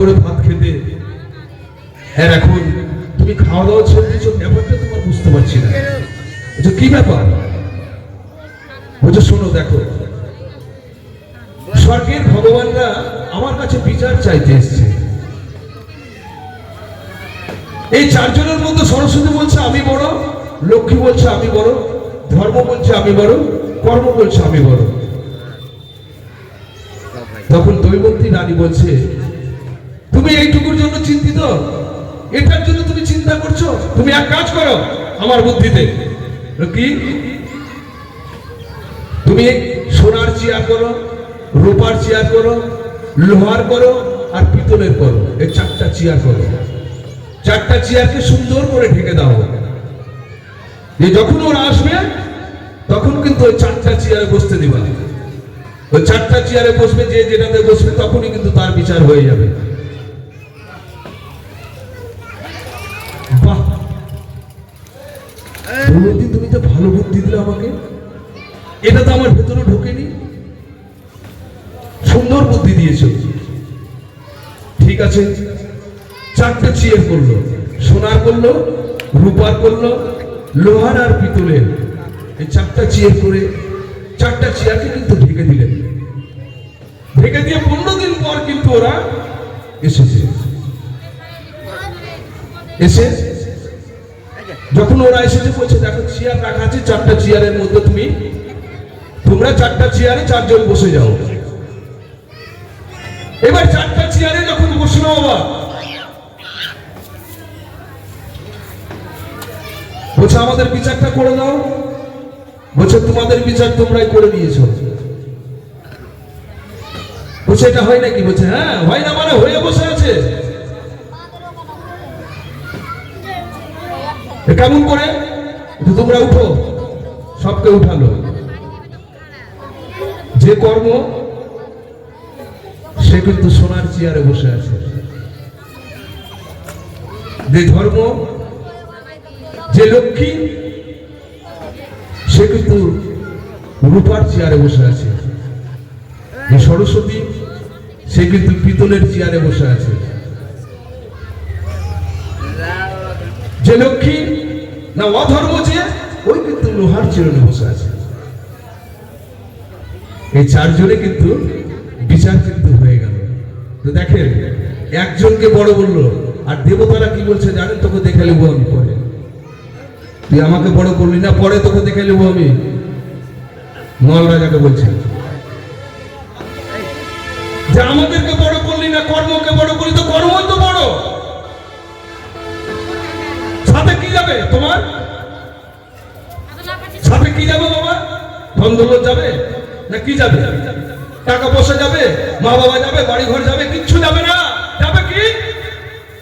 করে ভাত খেতে। হ্যাঁ এখন তুমি খাওয়া দাওয়া ছেড়ে দিয়েছ, ব্যাপারটা তোমার বুঝতে পারছি না। বলছো, কি ব্যাপার? বলছো, শোনো, দেখো। স্বর্গের ভগবানরা আমার কাছে বিচার চাইতে এসছে। এই চারজনের মধ্যে সরস্বতী বলছে, আমি বড়। লক্ষ্মী বলছে, আমি বড়। ধর্ম বলছে, আমি বড়। কর্ম বলছে, আমি বড়। তখন দৈবন্তী রানী বলছে তুমি এইটুকুর জন্য চিন্তিত? এটার জন্য তুমি চিন্তা করছ? তুমি এক কাজ করো, আমার বুদ্ধিতে। কি? তুমি সোনার চেয়ার করো, রূপার চেয়ার করো, লোহার করো, আর পিতলের করো। এই চারটা চেয়ার করো। চারটা চেয়ারকে সুন্দর করে ঢেকে দাও। যে যখন ওরা আসবে, তখন কিন্তু ওই চারটা চেয়ারে বসতে দিবা। ওই চারটা চেয়ারে বসবে, যে যেটাতে বসবে, তখনই কিন্তু তার বিচার হয়ে যাবে। প্রমোদি তুমি তো ভালো বুদ্ধি দিলে আমাকে, এটা তো আমার ভেতরে ঢোকেনি। সুন্দর বুদ্ধি দিয়েছ। ঠিক আছে, চারটা চেয়ার করল, সোনার করল, রূপার করল, লোহার আর পিতলের। এই চারটা চেয়ার করে, চারটা চেয়ারকে কিন্তু ঢেকে দিলেন ঢেকে দিয়ে পনেরো দিন পর কিন্তু ওরা এসেছে। এসে যখন ওরা এসেছে, বলছে, দেখো চেয়ার রাখা আছে, চারটা চেয়ারের মধ্যে তুমি, তোমরা চারটা চেয়ারে চারজন বসে যাও। এবার চারটা চেয়ারে যখন বসল বাবা। বলছে, আমাদের বিচারটা করে দাও। বলছে, তোমাদের বিচার তোমরাই করে দিয়েছ। বলছে, এটা হয় নাকি? বলছে হ্যাঁ হয় না মানে হয়ে বসে আছে। কেমন করে? তোমরা উঠো। সবকে উঠালো। যে কর্ম, সে কিন্তু সোনার চেয়ারে বসে আছে। যে ধর্ম, যে লক্ষ্মী, সে কিন্তু রূপার চেয়ারে বসে আছে। যে সরস্বতী, সে কিন্তু পিতলের চেয়ারে বসে আছে। যে লক্ষ্মী না অধর্ম যে, ওই কিন্তু লোহার চিরনে বসে আছে। এই চারজনে কিন্তু বিচার কিন্তু হয়ে গেল। তো দেখেন, একজনকে বড় বলল, আর দেবতারা কি বলছে জানেন? তোকে দেখে নেব আমি পরে। তুই আমাকে বড় করলি না, পরে তোকে দেখে নেব আমি। নল রাজাকে বলছে যাবে তোমার? সাথে কি যাবে বাবা? যাবে? না কি যাবে? টাকা পয়সা যাবে? মা বাবা যাবে? বাড়ি ঘর যাবে? কিচ্ছু যাবে না। যাবে কি?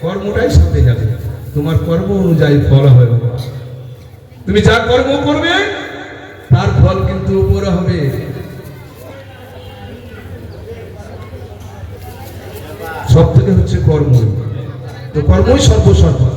কর্মটাই সাথে যাবে। তোমার কর্ম অনুযায়ী ফল হবে বাবা। তুমি যা কর্ম করবে, তার ফল কিন্তু উপরে হবে। সব থেকে হচ্ছে কর্ম। তো কর্মই সর্বসর্বা।